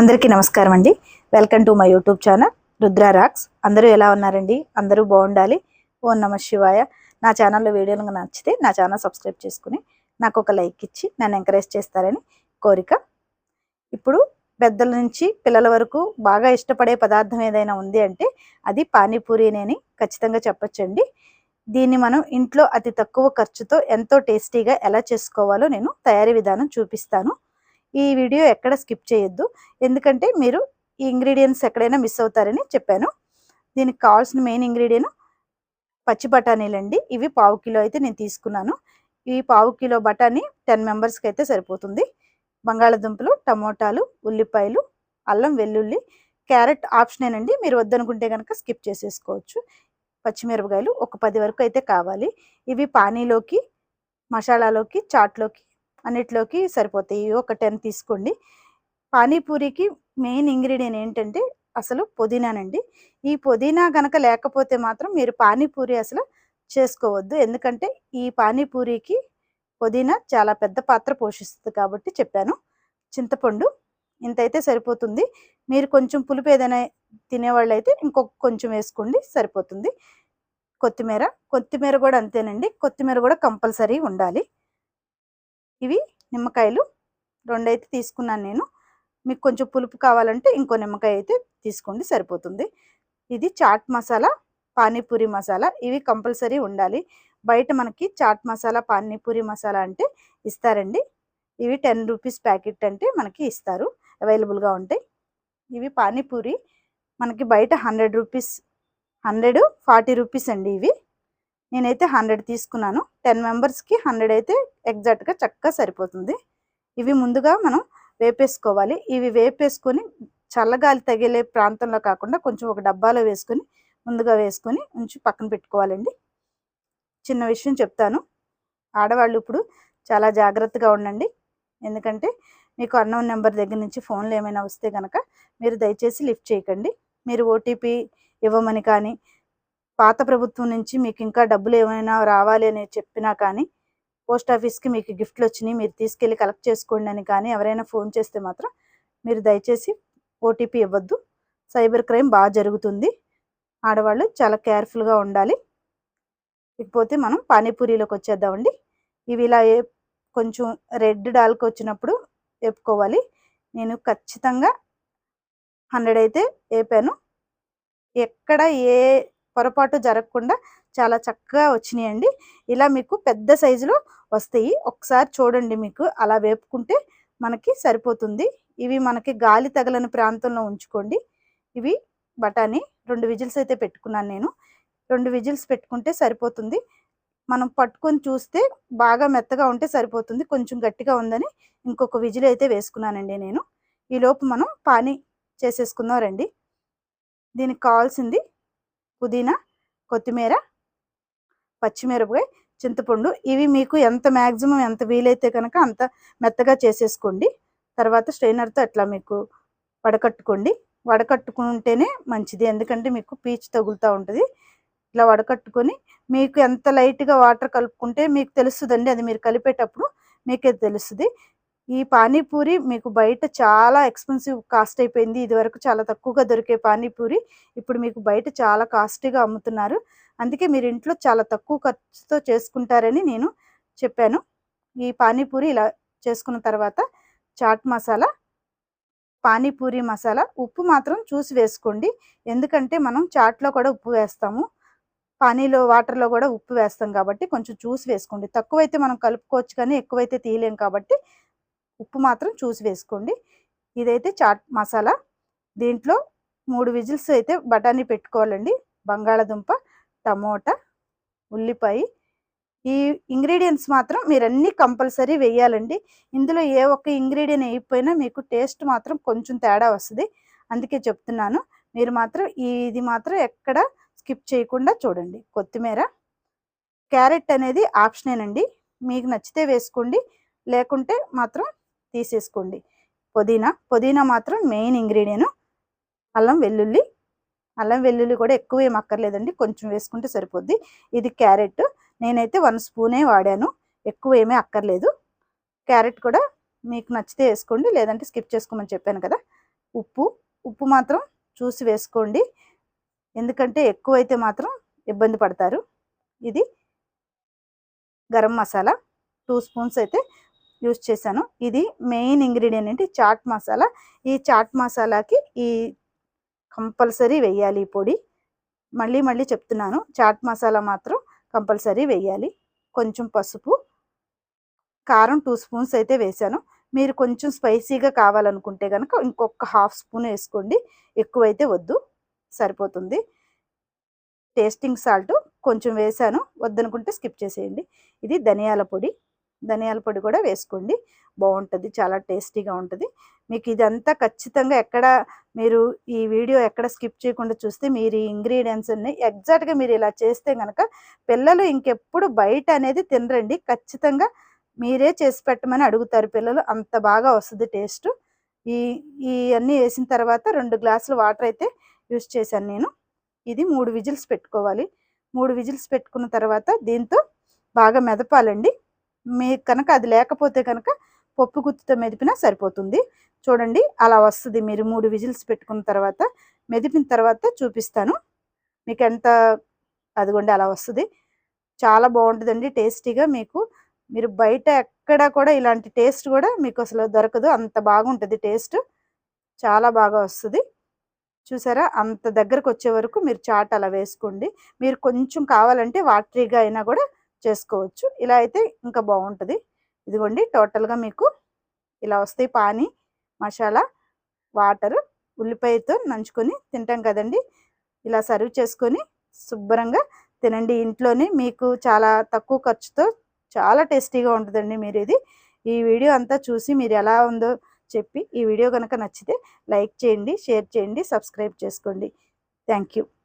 అందరికీ నమస్కారం అండి. Welcome to my YouTube channel Rudra rocks. అందరూ ఎలా ఉన్నారండి? అందరూ బాగుండాలి? ఓం నమ శివాయ. నా ఛానల్లో వీడియోలు నచ్చితే నా ఛానల్ సబ్స్క్రైబ్ చేసుకుని నాకు ఒక లైక్ ఇచ్చి నన్ను ఎంకరేజ్ చేస్తారని కోరిక. ఇప్పుడు పెద్దల నుంచి పిల్లల వరకు బాగా ఇష్టపడే పదార్థం ఏదైనా ఉంది అంటే అది పానీపూరినేని ఖచ్చితంగా చెప్పొచ్చండి. దీన్ని మనం ఇంట్లో అతి తక్కువ ఖర్చుతో ఎంతో టేస్టీగా ఎలా చేసుకోవాలో నేను తయారీ విధానం చూపిస్తాను. ఈ వీడియో ఎక్కడ స్కిప్ చేయొద్దు. ఎందుకంటే మీరు ఈ ఇంగ్రీడియంట్స్ ఎక్కడైనా మిస్ అవుతారని చెప్పాను. దీనికి కావాల్సిన మెయిన్ ఇంగ్రీడియంట్ పచ్చి బఠానీలండి ఇవి పావు కిలో అయితే నేను తీసుకున్నాను. ఈ పావు కిలో బఠానీ టెన్ మెంబర్స్కి అయితే సరిపోతుంది. బంగాళదుంపలు టమోటాలు ఉల్లిపాయలు అల్లం వెల్లుల్లి క్యారెట్ ఆప్షనేనండి. మీరు వద్దనుకుంటే కనుక స్కిప్ చేసేసుకోవచ్చు. పచ్చిమిరపకాయలు ఒక పది వరకు అయితే కావాలి. ఇవి పానీలోకి మసాలాలోకి చాట్లోకి అన్నిట్లోకి సరిపోతాయి. ఇవి ఒక టెన్ తీసుకోండి. పానీపూరికి మెయిన్ ఇంగ్రీడియంట్ ఏంటంటే అసలు పుదీనానండి. ఈ పుదీనా గనక లేకపోతే మాత్రం మీరు పానీపూరి అసలు చేసుకోవద్దు. ఎందుకంటే ఈ పానీపూరికి పుదీనా చాలా పెద్ద పాత్ర పోషిస్తుంది కాబట్టి చెప్పాను. చింతపండు ఇంతైతే సరిపోతుంది. మీరు కొంచెం పులుపు ఏదైనా తినేవాళ్ళు అయితే ఇంకొక కొంచెం వేసుకోండి సరిపోతుంది. కొత్తిమీర కొత్తిమీర కూడా అంతేనండి. కొత్తిమీర కూడా కంపల్సరీ ఉండాలి. ఇవి నిమ్మకాయలు రెండైతే తీసుకున్నాను నేను. మీకు కొంచెం పులుపు కావాలంటే ఇంకో నిమ్మకాయ అయితే తీసుకోండి సరిపోతుంది. ఇది చాట్ మసాలా పానీపూరి మసాలా ఇవి కంపల్సరీ ఉండాలి. బయట మనకి చాట్ మసాలా పానీపూరి మసాలా అంటే ఇస్తారండి. ఇవి టెన్ రూపీస్ ప్యాకెట్ అంటే మనకి ఇస్తారు అవైలబుల్గా ఉంటాయి. ఇవి పానీపూరి మనకి బయట hundred rupees hundred forty rupees అండి ఇవి. నేనైతే హండ్రెడ్ తీసుకున్నాను. టెన్ మెంబర్స్కి హండ్రెడ్ అయితే ఎగ్జాక్ట్గా చక్కగా సరిపోతుంది. ఇవి ముందుగా మనం వేపేసుకోవాలి. ఇవి వేపేసుకొని చల్లగాలి తగిలే ప్రాంతంలో కాకుండా కొంచెం ఒక డబ్బాలో వేసుకొని ముందుగా వేసుకొని ఉంచి పక్కన పెట్టుకోవాలండి. చిన్న విషయం చెప్తాను. ఆడవాళ్ళు ఇప్పుడు చాలా జాగ్రత్తగా ఉండండి. ఎందుకంటే మీకు అన్నోన్ నెంబర్ దగ్గర నుంచి ఫోన్లు ఏమైనా వస్తే కనుక మీరు దయచేసి లిఫ్ట్ చేయకండి. మీరు ఓటీపీ ఇవ్వమని కానీ పాత ప్రభుత్వం నుంచి మీకు ఇంకా డబ్బులు ఏమైనా రావాలి అని చెప్పినా కానీ పోస్ట్ ఆఫీస్కి మీకు గిఫ్ట్లు వచ్చినాయి మీరు తీసుకెళ్ళి కలెక్ట్ చేసుకోండి అని కానీ ఎవరైనా ఫోన్ చేస్తే మాత్రం మీరు దయచేసి ఓటీపీ ఇవ్వద్దు. సైబర్ క్రైమ్ బాగా జరుగుతుంది. ఆడవాళ్ళు చాలా కేర్ఫుల్గా ఉండాలి. ఇకపోతే మనం పానీపూరిలోకి వచ్చేద్దామండి. ఇవి ఇలా ఏ కొంచెం రెడ్ డాల్కి వచ్చినప్పుడు వేపుకోవాలి. నేను ఖచ్చితంగా హండ్రెడ్ అయితే వేపాను. ఎక్కడ ఏ పొరపాటు జరగకుండా చాలా చక్కగా వచ్చినాయండి. ఇలా మీకు పెద్ద సైజులో వస్తాయి. ఒకసారి చూడండి మీకు అలా వేపుకుంటే మనకి సరిపోతుంది. ఇవి మనకి గాలి తగలని ప్రాంతంలో ఉంచుకోండి. ఇవి బఠానీ రెండు విజిల్స్ అయితే పెట్టుకున్నాను నేను. రెండు విజిల్స్ పెట్టుకుంటే సరిపోతుంది. మనం పట్టుకొని చూస్తే బాగా మెత్తగా ఉంటే సరిపోతుంది. కొంచెం గట్టిగా ఉందని ఇంకొక విజిల్ అయితే వేసుకున్నానండి నేను. ఈలోపు మనం పానీ చేసేసుకుందాం రండి. దీనికి కావాల్సింది పుదీనా కొత్తిమీర పచ్చిమిరపకాయ చింతపండు. ఇవి మీకు ఎంత మ్యాక్సిమం ఎంత వీలైతే కనుక అంత మెత్తగా చేసేసుకోండి. తర్వాత స్ట్రైనర్తో అట్లా మీకు వడకట్టుకోండి. వడకట్టుకుంటేనే మంచిది. ఎందుకంటే మీకు పీచు తగులుతూ ఉంటుంది. ఇట్లా వడకట్టుకొని మీకు ఎంత లైట్గా వాటర్ కలుపుకుంటే మీకు తెలుస్తుందండి. అది మీరు కలిపేటప్పుడు మీకే తెలుస్తుంది. ఈ పానీపూరి మీకు బయట చాలా ఎక్స్పెన్సివ్ కాస్ట్ అయిపోయింది. ఇదివరకు చాలా తక్కువగా దొరికే పానీపూరి. ఇప్పుడు మీకు బయట చాలా కాస్ట్గా అమ్ముతున్నారు. అందుకే మీరు ఇంట్లో చాలా తక్కువ ఖర్చుతో చేసుకుంటారని నేను చెప్పాను. ఈ పానీపూరి ఇలా చేసుకున్న తర్వాత చాట్ మసాలా పానీపూరి మసాలా ఉప్పు మాత్రం చూసి వేసుకోండి. ఎందుకంటే మనం చాట్లో కూడా ఉప్పు వేస్తాము. పానీలో వాటర్లో కూడా ఉప్పు వేస్తాం కాబట్టి కొంచెం చూసి వేసుకోండి. తక్కువైతే మనం కలుపుకోవచ్చు కానీ ఎక్కువైతే తీయలేం కాబట్టి ఉప్పు మాత్రం చూసి వేసుకోండి. ఇదైతే చాట్ మసాలా. దీంట్లో మూడు విజిల్స్ అయితే బఠానీ పెట్టుకోవాలండి. బంగాళదుంప టమోటా ఉల్లిపాయ. ఈ ఇంగ్రీడియంట్స్ మాత్రం మీరు అన్నీ కంపల్సరీ వేయాలండి. ఇందులో ఏ ఒక్క ఇంగ్రీడియంట్ వేయకపోయినా మీకు టేస్ట్ మాత్రం కొంచెం తేడా వస్తుంది. అందుకే చెప్తున్నాను. మీరు మాత్రం ఇది మాత్రం ఎక్కడ స్కిప్ చేయకుండా చూడండి. కొత్తిమీర క్యారెట్ అనేది ఆప్షనేనండి. మీకు నచ్చితే వేసుకోండి. లేకుంటే మాత్రం తీసేసుకోండి. పుదీనా పుదీనా మాత్రం మెయిన్ ఇంగ్రీడియంట్. అల్లం వెల్లుల్లి అల్లం వెల్లుల్లి కూడా ఎక్కువ ఏం అక్కర్లేదండి. కొంచెం వేసుకుంటే సరిపోద్ది. ఇది క్యారెట్. నేనైతే వన్ స్పూనే వాడాను. ఎక్కువ ఏమీ అక్కర్లేదు. క్యారెట్ కూడా మీకు నచ్చితే వేసుకోండి. లేదంటే స్కిప్ చేసుకోమని చెప్పాను కదా. ఉప్పు ఉప్పు మాత్రం చూసి వేసుకోండి. ఎందుకంటే ఎక్కువైతే మాత్రం ఇబ్బంది పడతారు. ఇది గరం మసాలా. టూ స్పూన్స్ అయితే యూస్ చేశాను. ఇది మెయిన్ ఇంగ్రీడియంట్ ఏంటి? చాట్ మసాలా. ఈ చాట్ మసాలాకి ఈ కంపల్సరీ వేయాలి ఈ పొడి. మళ్ళీ మళ్ళీ చెప్తున్నాను. చాట్ మసాలా మాత్రం కంపల్సరీ వేయాలి కొంచెం పసుపు కారం టూ స్పూన్స్ అయితే వేసాను మీరు కొంచెం స్పైసీగా కావాలనుకుంటే కనుక ఇంకొక హాఫ్ స్పూన్ వేసుకోండి. ఎక్కువైతే వద్దు. సరిపోతుంది. టేస్టింగ్ సాల్ట్ కొంచెం వేసాను వద్దనుకుంటే స్కిప్ చేసేయండి. ఇది ధనియాల పొడి. ధనియాల పొడి కూడా వేసుకోండి. బాగుంటుంది చాలా టేస్టీగా ఉంటుంది. మీకు ఇదంతా ఖచ్చితంగా ఎక్కడ మీరు ఈ వీడియో ఎక్కడ స్కిప్ చేయకుండా చూస్తే మీరు ఈ ఇంగ్రీడియంట్స్ అన్ని ఎగ్జాక్ట్గా మీరు ఇలా చేస్తే కనుక పిల్లలు ఇంకెప్పుడు బయట అనేది తినరండి. ఖచ్చితంగా మీరే చేసి పెట్టమని అడుగుతారు పిల్లలు. అంత బాగా వస్తుంది టేస్ట్. ఈ ఈ అన్నీ వేసిన తర్వాత రెండు గ్లాసులు వాటర్ అయితే యూస్ చేశాను నేను. ఇది మూడు విజిల్స్ పెట్టుకోవాలి. మూడు విజిల్స్ పెట్టుకున్న తర్వాత దీంతో బాగా మెదపాలండి. మీకు కనుక అది లేకపోతే కనుక పప్పు గుత్తితో మెదిపినా సరిపోతుంది. చూడండి అలా వస్తుంది. మీరు మూడు విజిల్స్ పెట్టుకున్న తర్వాత మెదిపిన తర్వాత చూపిస్తాను. మీకు ఎంత అదిగోండి అలా వస్తుంది. చాలా బాగుంటుందండి టేస్టీగా మీకు. మీరు బయట ఎక్కడ కూడా ఇలాంటి టేస్ట్ కూడా మీకు అసలు దొరకదు. అంత బాగుంటుంది టేస్ట్. చాలా బాగా వస్తుంది. చూసారా? అంత దగ్గరకు వచ్చే వరకు మీరు చాట్ అలా వేసుకోండి. మీరు కొంచెం కావాలంటే వాటరీగా అయినా కూడా చేసుకోవచ్చు. ఇలా అయితే ఇంకా బాగుంటుంది. ఇదిగోండి టోటల్గా మీకు ఇలా వస్తాయి పానీ మసాలా వాటర్ ఉల్లిపాయతో నంచుకొని తింటాం కదండి. ఇలా సర్వ్ చేసుకొని శుభ్రంగా తినండి. ఇంట్లోనే మీకు చాలా తక్కువ ఖర్చుతో చాలా టేస్టీగా ఉంటుందండి మీరు ఇది ఈ వీడియో అంతా చూసి మీరు ఎలా ఉందో చెప్పి ఈ వీడియో కనుక నచ్చితే లైక్ చేయండి షేర్ చేయండి సబ్స్క్రైబ్ చేసుకోండి. Thank you